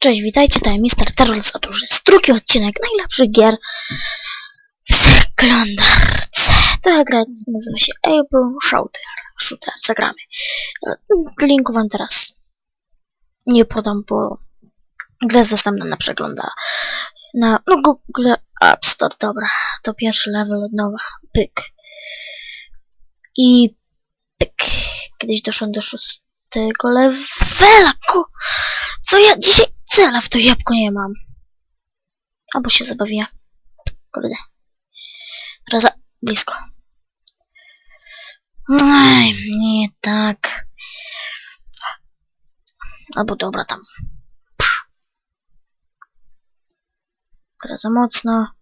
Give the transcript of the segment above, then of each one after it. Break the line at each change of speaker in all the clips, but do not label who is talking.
Cześć, witajcie, ja Mister Terrorist, a to już jest drugi odcinek najlepszych gier w przeglądarce. Ta gra nazywa się Able Shooter. Shooter, zagramy. Linku wam teraz nie podam, bo gra jest dostępna na przegląda na no, Google App Store. Dobra, to pierwszy level od nowa. Pyk. I pyk. Kiedyś doszłam do szóstego levela. Co ja dzisiaj cela w to jabłko nie mam. Albo się zabawię. Kurde. Teraz za blisko. Ej, nie tak. Albo dobra tam. Teraz za mocno.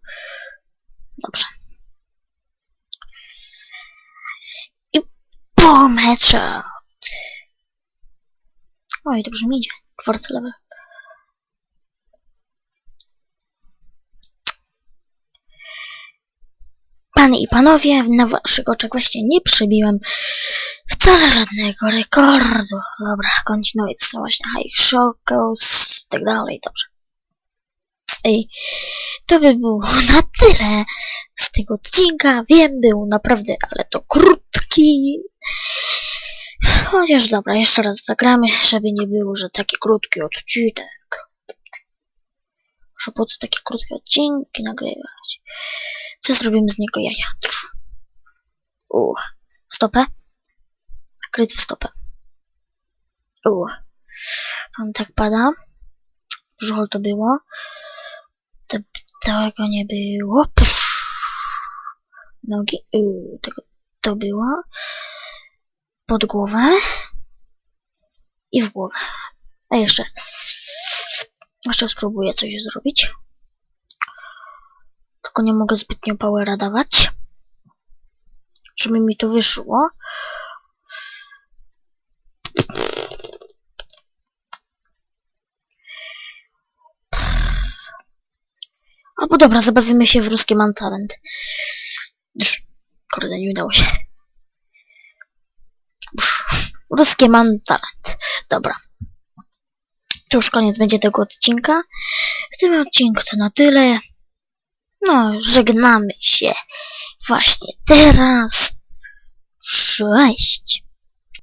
Dobrze. I boom, headshot. Oj, dobrze mi idzie. Czwarty level. Panie i panowie, na waszych oczach właśnie nie przybiłem wcale żadnego rekordu. Dobra, kontynuuję, to są właśnie high shockers i tak dalej, dobrze. Ej, to by było na tyle z tego odcinka. Wiem, był naprawdę, ale to krótki. Chociaż dobra, jeszcze raz zagramy, żeby nie było, że taki krótki odcinek. Muszę po takie krótkie odcinki nagrywać. Co zrobimy z niego jaja? U, stopę. Kryt w stopę. U, on tak pada. Brzuch to było. To, tego nie było. Nogi. U, tego to było. Pod głowę. I w głowę. A jeszcze. Jeszcze spróbuję coś zrobić. Tylko nie mogę zbytnio powera dawać. Żeby mi to wyszło. Albo dobra, zabawimy się w ruskie mam talent. Kurde, nie udało się. Ruskie mam talent. Dobra. To już koniec będzie tego odcinka. W tym odcinku to na tyle. No, żegnamy się właśnie teraz. Cześć!